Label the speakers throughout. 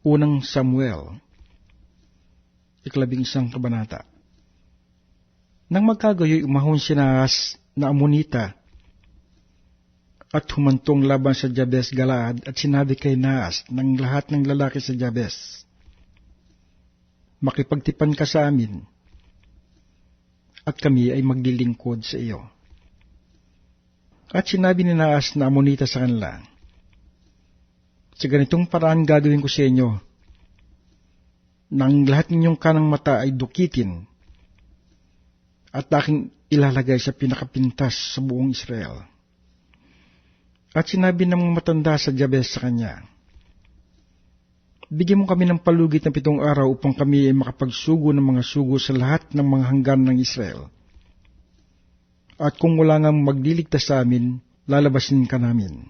Speaker 1: Unang Samuel, ikalabing isang kabanata. Nang magkagayoy umahon si Naas na Amonita at humantong laban sa Jabes Galaad at sinabi kay Naas ng lahat ng lalaki sa Jabes, Makipagtipan ka sa amin at kami ay maglilingkod sa iyo. At sinabi ni Naas na Amonita sa kanila, Sa ganitong paraan gagawin ko sa inyo, nang lahat ninyong kanang mata ay dukitin, at aking ilalagay sa pinakapintas sa buong Israel. At sinabi ng matanda sa Jabes sa kanya, Bigyan mo kami ng palugit ng pitong araw upang kami ay makapagsugo ng mga sugo sa lahat ng mga hanggan ng Israel. At kung wala ngang magliligtas sa amin, lalabasin ka namin.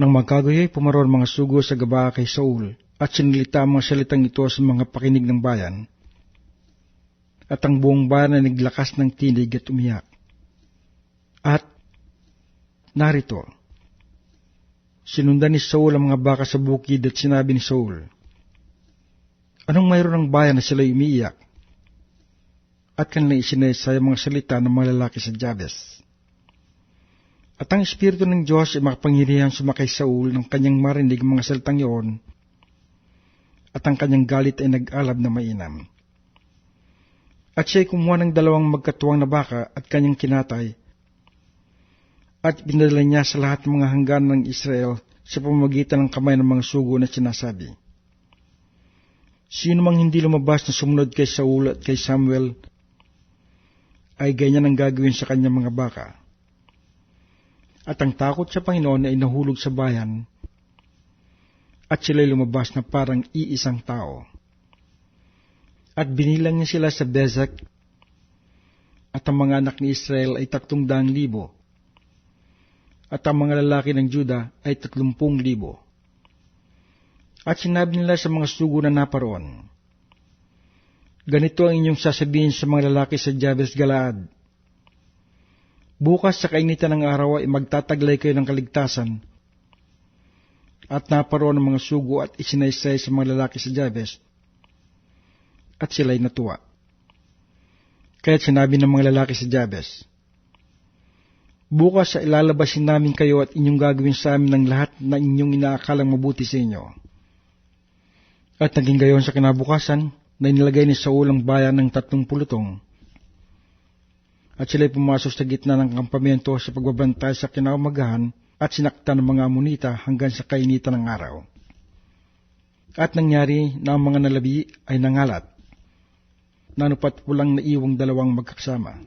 Speaker 1: Nang magkagayoy, pumaroon mga sugo sa gaba kay Saul, at sinilita ang mga salitang ito sa mga pakinig ng bayan, at ang buong bayan ay naglakas ng tinig at umiyak. At narito, sinundan ni Saul ang mga baka sa bukid at sinabi ni Saul, Anong mayroon ng bayan na sila umiiyak? At kanila isinesay ang mga salita ng mga lalaki sa Jabes. At ang Espiritu ng Diyos ay makapangyarihan sumakay Saul ng kanyang marinig mga salitang iyon, at ang kanyang galit ay nag-alab na mainam. At siya'y kumuha ng dalawang magkatuwang na baka at kanyang kinatay, at pinadala niya sa lahat ng mga hanggan ng Israel sa pamamagitan ng kamay ng mga sugo na sinasabi. Sino mang hindi lumabas na sumunod kay Saul at kay Samuel, ay ganyan ang gagawin sa kanyang mga baka. At ang takot sa Panginoon ay nahulog sa bayan, at sila'y lumabas na parang iisang tao. At binilang niya sila sa Bezek, at ang mga anak ni Israel ay tatlong daang libo, at ang mga lalaki ng Juda ay tatlumpung libo. At sinabi nila sa mga sugo na naparoon, Ganito ang inyong sasabihin sa mga lalaki sa Jabes Galaad. Bukas sa kainitan ng araw ay magtataglay kayo ng kaligtasan, at naparoon ng mga sugo at isinaysay sa mga lalaki sa Jabes, at sila'y natuwa. Kaya't sinabi ng mga lalaki sa Jabes, Bukas sa ilalabasin namin kayo at inyong gagawin sa amin ng lahat na inyong inaakalang mabuti sa inyo. At naging gayon sa kinabukasan na inilagay ni Saul ang bayan ng tatlong pulutong. At sila'y pumasok sa gitna ng kampamento sa pagbabantay sa kinaumagahan at sinakta ng mga amunita hanggang sa kainitan ng araw. At nangyari na ang mga nalabi ay nangalat, nanupat pulang naiwang dalawang magkasama.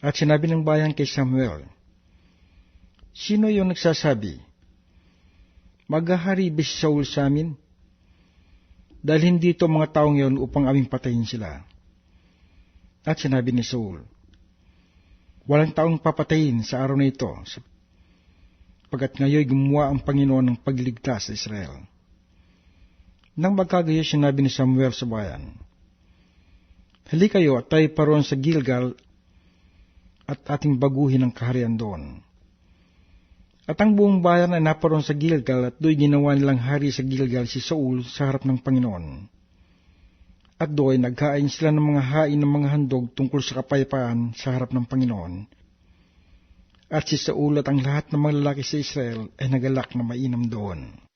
Speaker 1: At sinabi ng bayan kay Samuel, Sino yung nagsasabi? Maghahari ba si Saul sa amin? Dahil hindi ito mga taong yon upang aming patayin sila. At sinabi ni Saul, Walang taong papatayin sa araw na ito, pagkat ngayon gumawa ang Panginoon ng pagligtas sa Israel. Nang magkagayo sinabi ni Samuel sa bayan, Hali kayo at tayo paroon sa Gilgal at ating baguhin ang kaharian doon. At ang buong bayan ay naparoon sa Gilgal at do'y ginawa nilang hari sa Gilgal si Saul sa harap ng Panginoon. At do'y naghain sila ng mga hain ng mga handog tungkol sa kapayapaan sa harap ng Panginoon. At si Saul at ang lahat ng mga lalaki sa Israel ay nagalak na mainam doon.